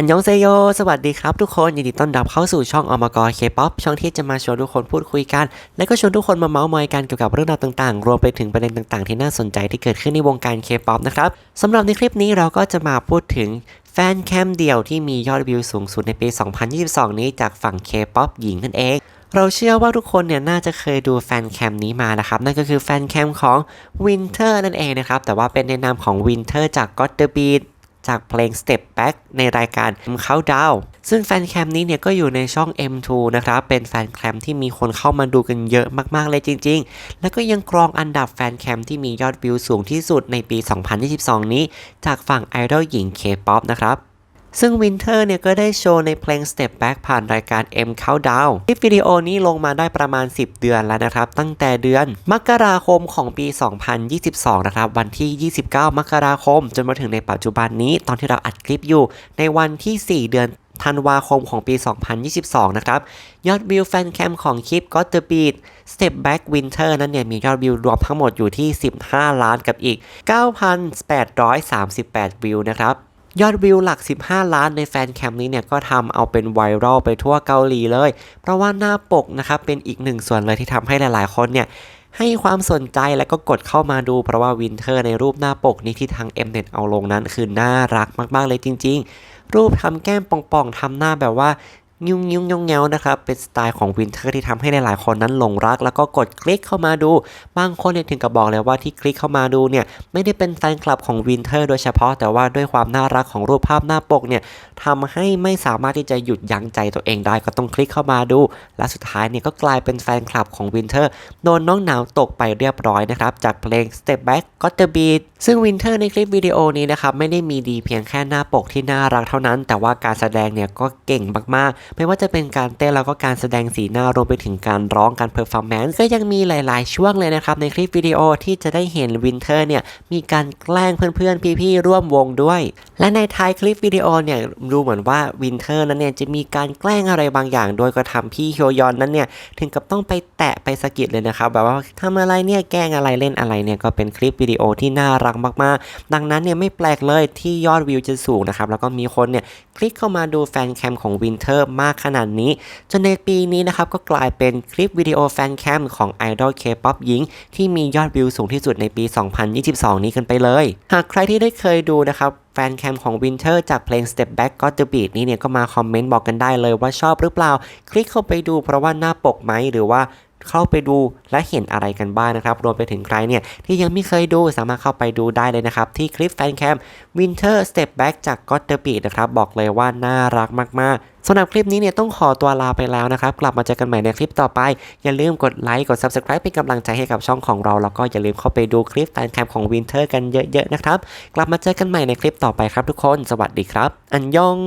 อันยองเซโย สวัสดีครับทุกคน ยินดีต้อนรับเข้าสู่ช่องอมกรเคป๊อปช่องที่จะมาชวนทุกคนพูดคุยกัน และก็ชวนทุกคนมาเมาส์มอยกันเกี่ยวกับเรื่องราวต่างๆ รวมไปถึงประเด็นต่างๆ ที่น่าสนใจที่เกิดขึ้นในวงการเคป๊อปนะครับสำหรับในคลิปนี้เราก็จะมาพูดถึงแฟนแคมเดี่ยวที่มียอดวิวสูงสุดในปี 2022 นี้จากฝั่งเคป๊อปหญิงนั่นเองเราเชื่อว่าทุกคนเนี่ยน่าจะเคยดูแฟนแคมนี้มานะครับ นั่นก็คือแฟนแคมของ Winter นั่นเองนะครับ แต่ว่าเป็นในนามของ Winter จาก Got the Beat จากเพลง Step Back ในรายการ Countdown ซึ่งแฟนแคมนี้เนี่ยก็อยู่ในช่อง M2 นะครับ เป็นแฟนแคมที่มีคนเข้ามาดูกันเยอะมากๆเลยจริง ๆ แล้วก็ยังกรองอันดับแฟนแคมที่มียอดวิวสูงที่สุดในปี 2022 นี้ จากฝั่งไอดอลหญิง K-POP นะครับ ซึ่งวินเทอร์เนี่ยก็ได้โชว์ในเพลง Step Back ผ่านรายการ M Countdown คลิปวิดีโอนี้ลงมาได้ประมาณ 10 เดือนแล้วนะครับ ตั้งแต่เดือน มกราคมของปี 2022 นะครับ วันที่ 29 มกราคม จนมาถึงในปัจจุบันนี้ ตอนที่เราอัดคลิปอยู่ ในวันที่ 4 เดือนธันวาคมของปี 2022 นะครับ ยอดวิวแฟนแคมของคลิป Got the Beat Step Back Winter นั้นเนี่ยมียอดวิวรวมทั้งหมดอยู่ที่ 15 ล้านกับอีก 9,838 วิวนะครับ ยอดวิวหลัก 15 ล้านในแฟนแคมนี้เนี่ยก็ทำเอาเป็นไวรัลไปทั่วเกาหลีเลย เพราะว่าหน้าปกนะครับเป็นอีกหนึ่งส่วนเลยที่ทำให้หลายๆ คนเนี่ยให้ความสนใจและก็กดเข้ามาดู เพราะว่าวินเทอร์ในรูปหน้าปกนี้ที่ทาง Mnet เอาลงนั้นคือน่ารักมาก ๆ เลยจริง ๆ รูปทำแก้มป่อง ๆทำหน้าแบบว่า งยุ่งยงเงานะครับ เป็นสไตล์ของวินเทอร์ที่ทำให้หลายๆคนนั้นหลงรัก แล้วก็กดคลิกเข้ามาดู บางคนเนี่ยถึงกับบอกเลยว่าที่คลิกเข้ามาดูเนี่ยไม่ได้เป็นแฟนคลับของวินเทอร์โดยเฉพาะ แต่ว่าด้วยความน่ารักของรูปภาพหน้าปกเนี่ยทำให้ไม่สามารถที่จะหยุดยั้งใจตัวเองได้ก็ต้องคลิกเข้ามาดู และสุดท้ายเนี่ยก็กลายเป็นแฟนคลับของวินเทอร์โดนน้องหนาวตกไปเรียบร้อยนะครับจากเพลง Step Back Got the Beat ซึ่งวินเทอร์ในคลิปวิดีโอนี้นะครับไม่ได้มีดีเพียงแค่หน้าปกที่น่ารักเท่านั้น แต่ว่าการแสดงเนี่ยก็เก่งมากๆไม่ว่าจะเป็นการเต้นแล้วก็การแสดงสีหน้ารวมไปถึงการร้องการเพอร์ฟอร์แมนซ์ก็ยังมีหลาย ๆ ช่วงเลยนะครับในคลิปวิดีโอที่จะได้เห็นวินเทอร์เนี่ยมีการแกล้งเพื่อน ๆ พี่ ๆ ร่วมวงด้วย และในท้ายคลิปวิดีโอเนี่ยดูเหมือนว่าวินเทอร์นั้นเนี่ยจะมีการแกล้งอะไรบางอย่าง โดยก็ทำพี่ฮยอนนั้นเนี่ยถึงกับต้องไปแตะไปสะกิดเลยนะครับแบบว่าทำอะไรเนี่ยแกล้งอะไรเล่นอะไรเนี่ยก็เป็นคลิปวิดีโอที่น่ารักมาก ๆ ดังนั้นเนี่ยไม่แปลกเลยที่ยอดวิวจะสูงนะครับแล้วก็มีคนเนี่ยคลิกเข้ามาดูแฟนแคมของวินเทอร์มากขนาดนี้ จนในปีนี้นะครับก็กลายเป็นคลิปวิดีโอแฟนแคมของไอดอลเคป๊อปหญิง ที่มียอดวิวสูงที่สุดในปี 2022 นี้กันไปเลย หากใครที่ได้เคยดูนะครับแฟนแคมของ Winter จากเพลง Step Back Got the Beat นี้เนี่ยก็มาคอมเมนต์บอกกันได้เลยว่าชอบหรือเปล่า คลิกเข้าไปดูเพราะว่าหน้าปกไหมหรือว่า เข้าไปดูและเห็นอะไรกันบ้างนะครับ รวมไปถึงใครเนี่ย ที่ยังไม่เคยดูสามารถเข้าไปดูได้เลยนะครับ ที่คลิปแฟนแคม Winter Step Back จาก Got the Beat นะครับ บอกเลยว่าน่ารักมาก ๆสำหรับคลิปนี้เนี่ยต้องขอตัวลาไปแล้วนะครับ กลับมาเจอกันใหม่ในคลิปต่อไป อย่าลืมกดไลค์กด Subscribe เป็นกำลังใจให้กับช่องของเรา แล้วก็อย่าลืมเข้าไปดูคลิปแฟนแคมของ Winter กันเยอะ ๆ นะครับ กลับมาเจอกันใหม่ในคลิปต่อไปครับทุกคน สวัสดีครับ อันยอง